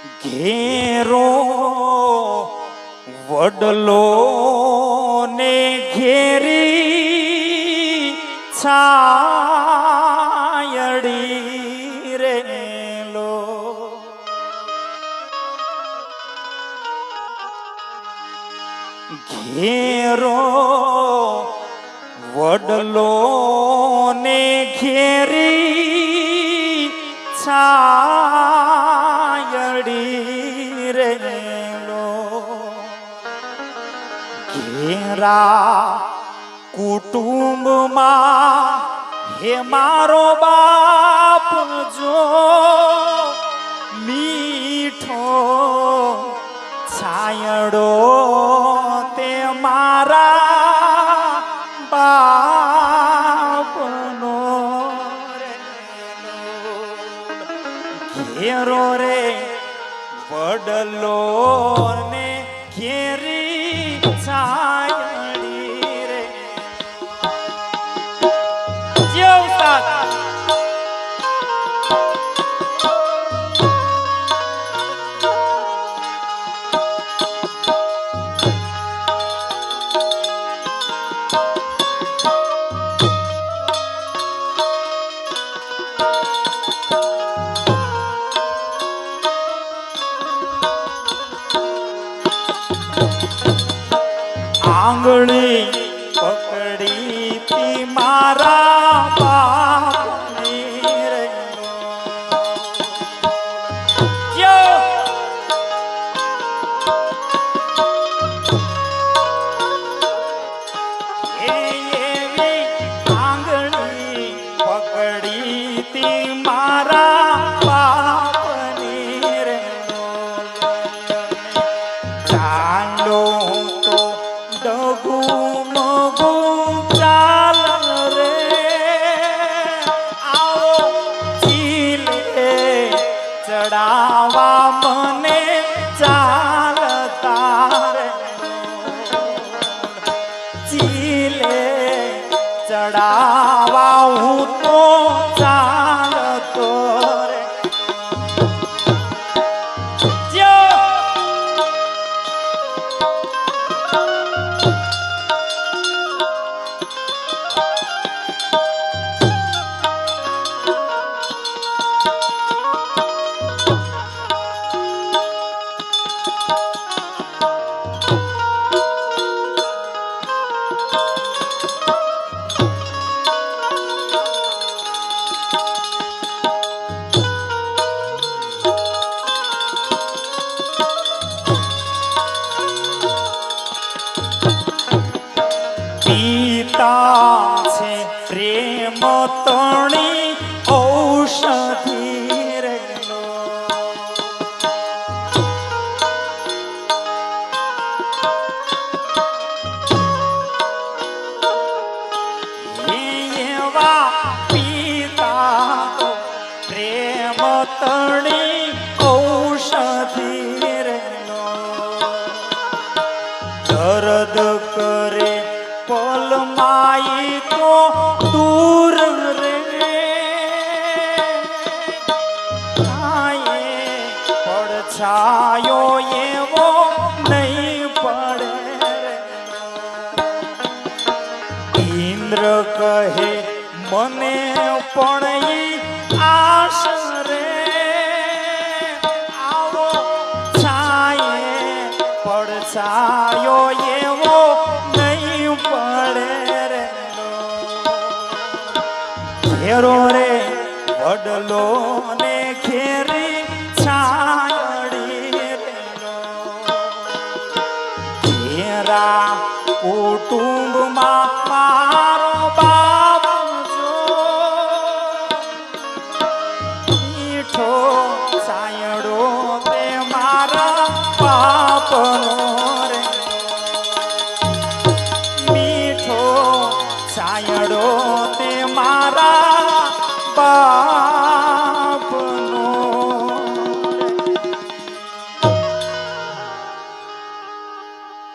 ઘેરો વડલો ને ઘેરી છાયડી રેલો. ઘેરો વડલો ને ઘેરી છાયડી ઘેરા કુટુંબમાં હે મારો બાપ જો મીઠો છાયડો, તે મારા બાપનો ઘેરો રે વડલો ને આંગળી પકડી તી મારા આંગળી પકડી તી મારા પ્રેમ તણી ઔષધિ પિતા પ્રેમ તણી પલ માઈ તો દૂર રે. પડછાયો એવો નહીં પડે. ઇન્દ્ર કહે, મને પણ આશ આવો, છાયે પડછાયો એવો વડલો ને ઘેરી છાયડી ઘેરા કુટુંબમાં મારો બાપ જો મીઠો સાયડો તે મારા પાપનો રે મીઠો સાયડો તે